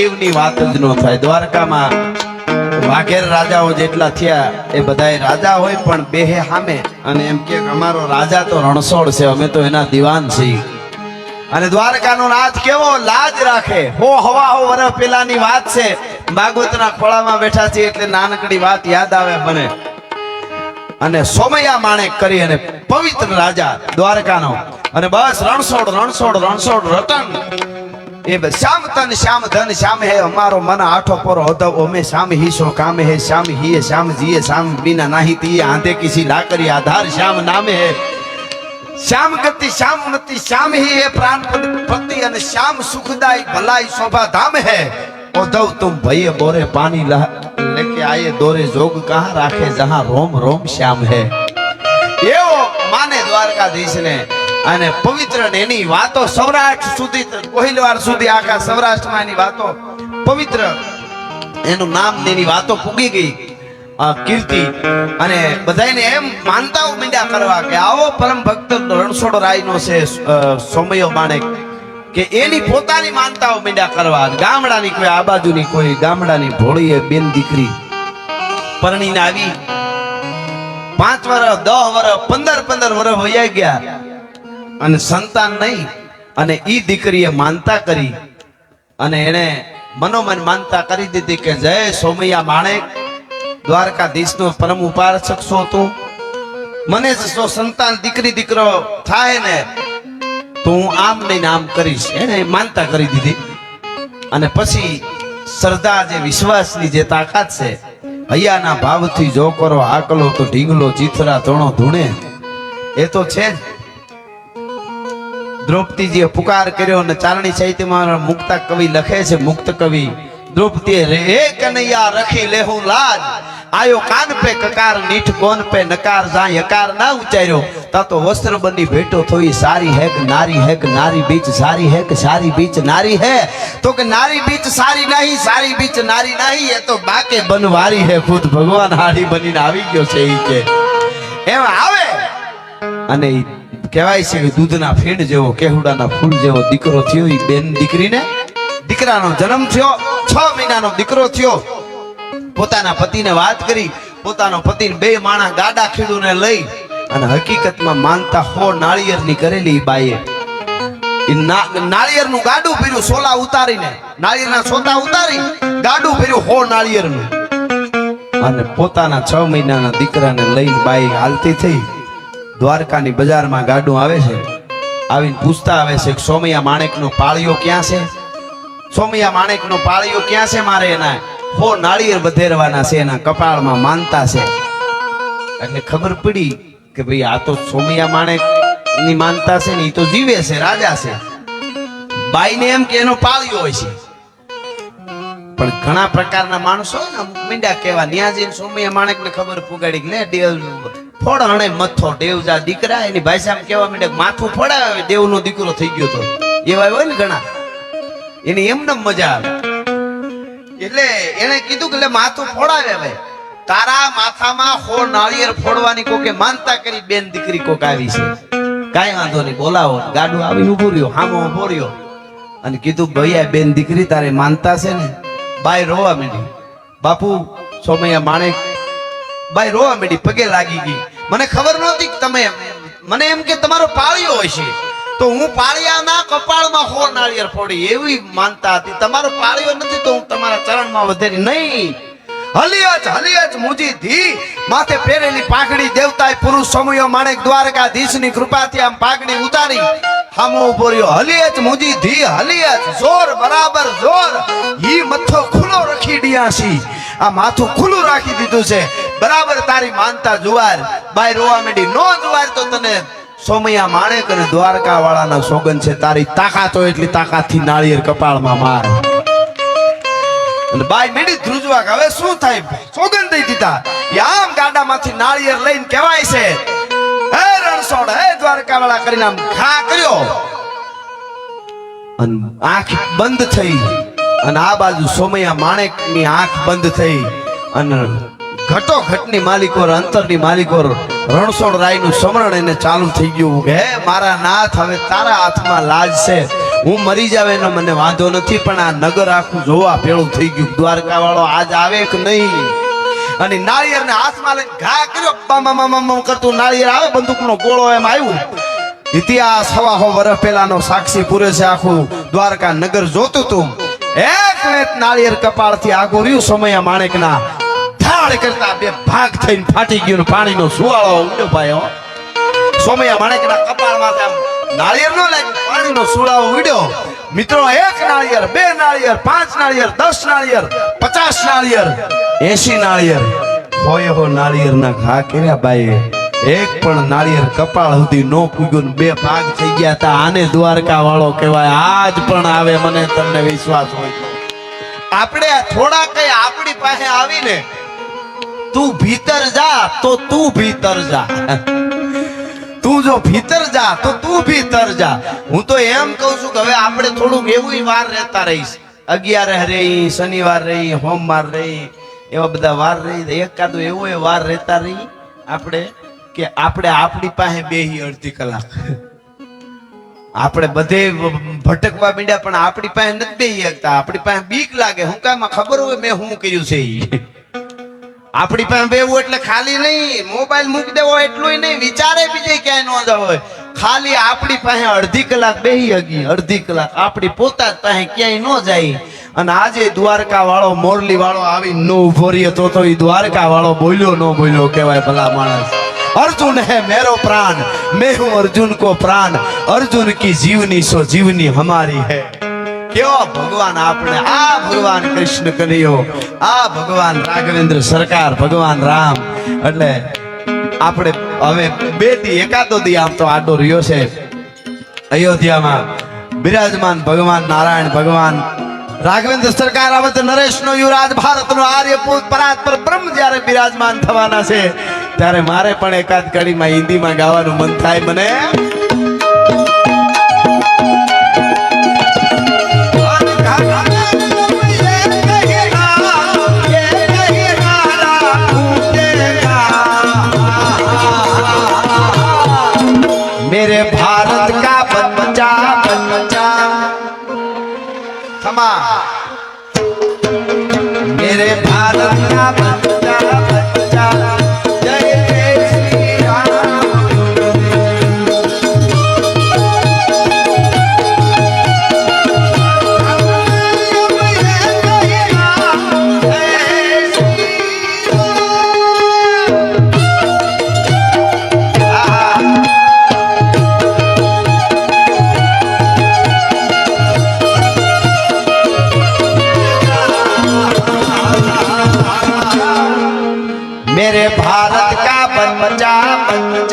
દેવની વાત જ ન થાય. દ્વારકામાં વાઘેર રાજાઓ જેટલા થયા, એ બધા રાજા હોય પણ બેહે હામે. અને એમ કે અમારો રાજા તો રણછોડ છે, અમે તો એના દિવાન છીએ. અને દ્વારકાનો નાથ કેવો? લાજ રાખે. હો, હવા, હો વરસ પેલાની વાત છે. ભાગવતના ખોળામાં બેઠા છીએ એટલે નાનકડી વાત યાદ આવે મને. અને સોમૈયા માણેક કરી અને પવિત્ર રાજા દ્વારકાનો. અને બસ રણછોડ રણછોડ રણછોડ, રતન. श्याम तन, श्याम धन, श्याम है, हमारो मन आठो पर होता। ओमे श्याम ही सो काम है, श्याम ही है, श्याम जिये, श्याम बिना नाही ती आधे किसी लाकर आधार, श्याम नाम है। श्याम गति, श्याम मति, श्याम ही है, प्राण पति श्याम सुखदाई भलाई शोभा धाम है। ओ दव तुम भय बोरे पानी ला लेके आए दोरे जोग कहा राखे जहाँ रोम रोम श्याम है। ये वो माने द्वारका ने અને પવિત્ર ને એની વાતો સૌરાષ્ટ્ર સુધી, કોહિલવાર સુધી, આખા સૌરાષ્ટ્રમાં એની વાતો પવિત્ર. એનું નામ ને એની વાતો પૂગી ગઈ કીર્તિ. અને બધાને એમ માનતા મીંડ્યા કરવા કે આવો પરમ ભક્ત રણછોડ રાયનો છે સોમયો માણેક કે એની પોતાની માનતાઓ મીંડ્યા કરવા. ગામડાની કોઈ, આ બાજુની કોઈ, ગામડાની ભોળીએ બેન દીકરી પરણીને આવી. પાંચ વર્ષ દસ વર્ષ પંદર પંદર વર્ષ વયા ગયા. અને સંતાન નહીં, અને ઈ દીકરીએ માનતા કરી, અને એને મનોમન માનતા કરી દીધી કે જય સોમૈયા માણેક, દ્વારકાધીશનો પરમ ઉપાસક છો તું. મને જ સંતાન દીકરી દીકરો થાય ને, તો હું આમ નહીં આમ કરીશ. એને માનતા કરી દીધી. અને પછી શ્રદ્ધા જે વિશ્વાસની જે તાકાત છે, હૈયાના ભાવથી જો કરો, આકલો તો ઢીંગલો, ચીથરા ધોણો ધૂણે. એ તો છે જ. દ્રૌપદીજીએ પુકાર કર્યો અને ચારણી સાહિત્યમાં મુક્તા કવિ લખે છે, મુક્ત કવિ. દ્રૌપદીએ રે કનૈયા, રખી લેહું લાજ. આયો કાન પે કકાર, નીઠ કોન પે નકાર જા યકાર ના ઉચ્ચાર્યો. તા તો વસ્ત્ર બની ભેટો થોઈ, સારી હેક નારી હેક, નારી બીચ સારી હે કે સારી બીચ નારી હે. તો કે નારી બીચ સારી નહીં, સારી બીચ નારી નહીં, એ તો બાકે બનવારી હે. ખુદ ભગવાન હાડી બનીને આવી ગયો છે ઈ કે. એમ આવે. અને કહેવાય છે કે દૂધના ફીણ જેવો, કેહુડાના ફૂલ જેવો દીકરો થયો એ બેન દીકરીને. દીકરાનો જન્મ થયો, છ મહિનાનો દીકરો થયો. પોતાના પતિને વાત કરી, પોતાનો પતિ બે માણા ગાડા ખીડુને લઈ અને હકીકતમાં માનતા હો નાળિયેરની કરેલી બાઈએ. નાળિયેરનું ગાડું પીર્યું સોલા ઉતારીને, નાળિયેરના સોતા ઉતારી, ગાડું પીર્યું હો નાળિયેરનું. અને પોતાના છ મહિનાના દીકરાને લઈને બાઈ હાલતી થઈ. દ્વારકાની બજારમાં ગાડું આવે છે. આવીને પૂછતા આવે છે સોમિયા માણેકનો પાળિયો ક્યાં છે? સોમૈયા માણેકનો પાળિયો ક્યાં છે મારે એના? હો નાળિયેર બધેરવાના છે, એના કપાળમાં માનતા છે. એટલે ખબર પડી કે ભાઈ આ તો સોમૈયા માણેકની માનતા છે ને એ તો જીવે છે, રાજા છે. બાઈને એમ કે એનો પાળિયો હોય છે. પણ ઘણા પ્રકારના માણસો હોય ને મીંડા કેવા ન્યાજી સોમિયા સોમૈયા માણેક ને ખબર પુગાડી લે ફોડ હણે મથો. દેવજા દીકરા એની ભાષામાં કેવા માંડે, માથું ફોડાવે દેવનો દીકરો થઈ ગયો તો. એવા હોય ને ઘણા. એની એમને મજા આવે. એટલે એને કીધું કે માથું ફોડાવે હવે. તારા માથામાં હો નાળિયેર ફોડવાની કોકે માનતા કરી? બેન દીકરી કોક આવી છે. કાંઈ વાંધો નહીં, બોલાવો. ગાડું આવી ઉભું રહ્યો, હામો ઊભો રહ્યો. અને કીધું, ભૈયા, બેન દીકરી તારે માનતા છે ને? બાય રોવા માંડી. બાપુ, સોમૈયા માણેક બાય રોવા માંડી, પગે લાગી ગઈ. મને ખબર નહોતી તમે મને એમ કે તમારો પાળિયો છે. તો હું પાળિયાના કપાળમાં હો નાળિયેર ફોડી એવી માનતા હતી. તમારો પાળિયો નથી તો હું તમારા ચરણમાં વધેરી નહીં. હલિયચ હલિયચ મુજી ધી. માથે પહેરેલી પાઘડી દેવતાએ પુરુષ સમયો માણેક દ્વારકાધીશની કૃપાથી આમ પાઘડી ઉતારી. હામો ઊભો રહ્યો. હલિયચ મુજી ધી, હલિયચ જોર, બરાબર જોર. ઈ મથો ખુલ્લો રખી ડિયાસી આ માથું ખુલ્લું રાખી દીધું છે. બરાબર તારી માનતા જુવાર. બાય રોવા મેડી નો જુવાર તો તને સોમૈયા માણેક અને દ્વારકા વાળાના સોગન છે. તારી તાકાત હોય એટલી તાકાતથી નાળિયેર કપાળમાં માર. અને બાય મેડી ધ્રુજવા હવે શું થાય? સોગન દઈ દીધા. આમ ગાડામાંથી નાળિયેર લઈને કહેવાય છે, હે રણછોડ, હે દ્વારકા વાળા કરીને આમ ખા કર્યો. અને આંખ બંધ થઈ. અને આ બાજુ સોમૈયા માણેકની આંખ બંધ થઈ. અને ઘટો ઘટની માલિકો અંતરની માલિકો રણછોડ રાયનું સમરણ એને ચાલુ થઈ ગયું. હે મારા નાથ, હવે તારા હાથમાં લાજ છે. હું મરી જાવ એનો મને વાંધો નથી, પણ આ નગર આખું જોવા ભેળું થઈ ગયું. દ્વારકા વાળો આજ આવે કે નહીં? અને નાળિયેર ને હાથમાં લઈને ઘા કર્યો. બમ બમ કરતું નાળિયેર આવે, બંદૂકનો ગોળો એમ આવ્યું. ઇતિહાસ હવા હો વર્ષ પહેલાનો સાક્ષી પૂરે છે આખું દ્વારકા નગર જોતું તું. એક નાળિયેર કપાળથી આગું રહ્યું, સમયા માણેકના ધાડ કરતા બે ભાગ થઈને ફાટી ગયું પાણીનો સુવાળો ઉડ્યો ભાઈ, હો. સોમૈયા માણેકના કપાળમાંથી આમ નાળિયેર નો લાગ્યું, પાણીનો સુવાળો ઉડ્યો. મિત્રો, એક નાળિયેર, બે નાળિયેર, પાંચ નાળિયેર, દસ નાળિયેર, પચાસ નાળિયેર એસી નાળિયેર. હોય હો નાળિયેરના ઘા કર્યા ભાઈ એક પણ નાળિયેર કપાળ સુધી નો પૂગ્યું બે ભાગ થઈ ગયા તા આને દ્વારકા વાળો કહેવાય. આજ પણ આવે, મને તમને વિશ્વાસ હોય આપણે થોડા કઈ આપણી પાસે આવીને તું ભીતર જા, તો તું ભીતર જા. તું જો ભીતર જા, તો તું ભીતર જા. હું તો એમ કહું છું કે હવે આપણે થોડુંક એવું વાર રહેતા રહીશ. અગિયાર રહી, શનિવાર રહી, સોમવાર રહી, એવા બધા વાર રહી. એકાદો એવો એ વાર રહેતા રહી આપણે કે આપણે આપણી પાસે બેહી અડધી કલાક. આપણે બધે ભટકવા માંડ્યા, પણ આપણી પાસે નથી શકતા. આપણી પાસે બીક લાગે. હું કામ ખબર હોય મેં શું કર્યું છે આપણી પાસે બેવું એટલે ખાલી નહીં, મોબાઈલ મૂકી દેવો એટલું નહીં, વિચારે બીજે ક્યાંય ન જવો ખાલી આપણી પાસે અડધી કલાક બેહી હગી, અડધી કલાક. આપણી પોતા જ પાસે ક્યાંય ન જાય. અને આજે દ્વારકા વાળો મોરલી વાળો આવી નો ઊભો રહ્યો તો તો એ દ્વારકા વાળો બોલ્યો ન બોલ્યો કેવાય ભલા માણસ. અર્જુન હે મેરો પ્રાણ, મેં હું અર્જુન કો પ્રાણ. અર્જુન કી જીવની સો જીવની હમારી હે. કેવો ભગવાન આપણે? આ ભગવાન કૃષ્ણ કનૈયો. આ ભગવાન રાઘવેન્દ્ર સરકાર, ભગવાન રામ. એટલે આપણે હવે બે દી એકાદો દી આમ તો આડો રહ્યો છે. અયોધ્યામાં બિરાજમાન ભગવાન નારાયણ, ભગવાન રાઘવેન્દ્ર સરકાર આવે તો નરેશનો યુવરાજ, ભારતનો આર્યપુત, પરાત્પર બ્રહ્મ જ્યારે બિરાજમાન થવાના છે, ત્યારે મારે પણ એકાદ કડીમાં હિન્દીમાં ગાવાનું મન થાય મને. मेरे भारत का I'm